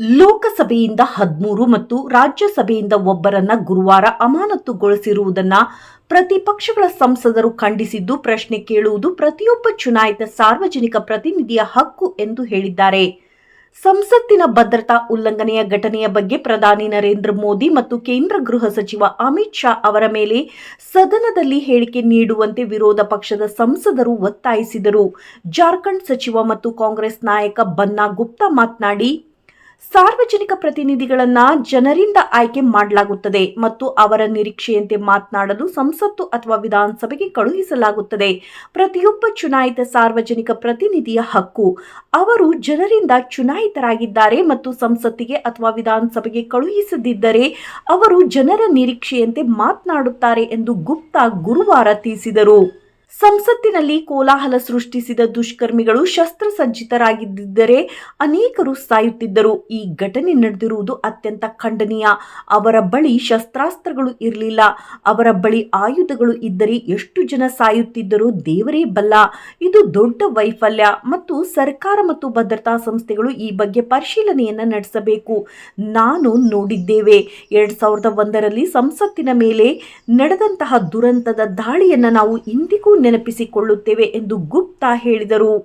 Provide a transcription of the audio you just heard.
ಲೋಕಸಭೆಯಿಂದ ಹದಿಮೂರು ಮತ್ತು ರಾಜ್ಯಸಭೆಯಿಂದ ಒಬ್ಬರನ್ನ ಗುರುವಾರ ಅಮಾನತುಗೊಳಿಸಿರುವುದನ್ನ ಪ್ರತಿಪಕ್ಷಗಳ ಸಂಸದರು ಖಂಡಿಸಿದ್ದು, ಪ್ರಶ್ನೆ ಕೇಳುವುದು ಪ್ರತಿಯೊಬ್ಬ ಚುನಾಯಿತ ಸಾರ್ವಜನಿಕ ಪ್ರತಿನಿಧಿಯ ಹಕ್ಕು ಎಂದು ಹೇಳಿದ್ದಾರೆ. ಸಂಸತ್ತಿನ ಭದ್ರತಾ ಉಲ್ಲಂಘನೆಯ ಘಟನೆಯ ಬಗ್ಗೆ ಪ್ರಧಾನಿ ನರೇಂದ್ರ ಮೋದಿ ಮತ್ತು ಕೇಂದ್ರ ಗೃಹ ಸಚಿವ ಅಮಿತ್ ಶಾ ಅವರ ಮೇಲೆ ಸದನದಲ್ಲಿ ಹೇಳಿಕೆ ನೀಡುವಂತೆ ವಿರೋಧ ಪಕ್ಷದ ಸಂಸದರು ಒತ್ತಾಯಿಸಿದರು. ಜಾರ್ಖಂಡ್ ಸಚಿವ ಮತ್ತು ಕಾಂಗ್ರೆಸ್ ನಾಯಕ ಬನ್ನಾ ಗುಪ್ತಾ ಮಾತನಾಡಿ ಸಾರ್ವಜನಿಕ ಪ್ರತಿನಿಧಿಗಳನ್ನ ಜನರಿಂದ ಆಯ್ಕೆ ಮಾಡಲಾಗುತ್ತದೆ ಮತ್ತು ಅವರ ನಿರೀಕ್ಷೆಯಂತೆ ಮಾತನಾಡಲು ಸಂಸತ್ತು ಅಥವಾ ವಿಧಾನಸಭೆಗೆ ಕಳುಹಿಸಲಾಗುತ್ತದೆ. ಪ್ರತಿಯೊಬ್ಬ ಚುನಾಯಿತ ಸಾರ್ವಜನಿಕ ಪ್ರತಿನಿಧಿಯ ಹಕ್ಕು. ಅವರು ಜನರಿಂದ ಚುನಾಯಿತರಾಗಿದ್ದಾರೆ ಮತ್ತು ಸಂಸತ್ತಿಗೆ ಅಥವಾ ವಿಧಾನಸಭೆಗೆ ಕಳುಹಿಸದಿದ್ದರೆ ಅವರು ಜನರ ನಿರೀಕ್ಷೆಯಂತೆ ಮಾತನಾಡುತ್ತಾರೆ ಎಂದು ಗುಪ್ತಾ ಗುರುವಾರ ತಿಳಿಸಿದರು. ಸಂಸತ್ತಿನಲ್ಲಿ ಕೋಲಾಹಲ ಸೃಷ್ಟಿಸಿದ ದುಷ್ಕರ್ಮಿಗಳು ಶಸ್ತ್ರಸಜ್ಜಿತರಾಗಿದ್ದರೆ ಅನೇಕರು ಸಾಯುತ್ತಿದ್ದರು. ಈ ಘಟನೆ ನಡೆದಿರುವುದು ಅತ್ಯಂತ ಖಂಡನೀಯ. ಅವರ ಬಳಿ ಶಸ್ತ್ರಾಸ್ತ್ರಗಳು ಇರಲಿಲ್ಲ. ಅವರ ಬಳಿ ಆಯುಧಗಳು ಇದ್ದರೆ ಎಷ್ಟು ಜನ ಸಾಯುತ್ತಿದ್ದರೂ ದೇವರೇ ಬಲ್ಲ. ಇದು ದೊಡ್ಡ ವೈಫಲ್ಯ ಮತ್ತು ಸರ್ಕಾರ ಮತ್ತು ಭದ್ರತಾ ಸಂಸ್ಥೆಗಳು ಈ ಬಗ್ಗೆ ಪರಿಶೀಲನೆಯನ್ನು ನಡೆಸಬೇಕು. ನಾನು ನೋಡಿದ್ದೇವೆ. ಎರಡ್ ಸಾವಿರದ ಒಂದರಲ್ಲಿ ಸಂಸತ್ತಿನ ಮೇಲೆ ನಡೆದಂತಹ ದುರಂತದ ದಾಳಿಯನ್ನು ನಾವು ಇಂದಿಗೂ ನೆನಪಿಸಿಕೊಳ್ಳುತ್ತೇವೆ ಎಂದು ಗುಪ್ತಾ ಹೇಳಿದರು.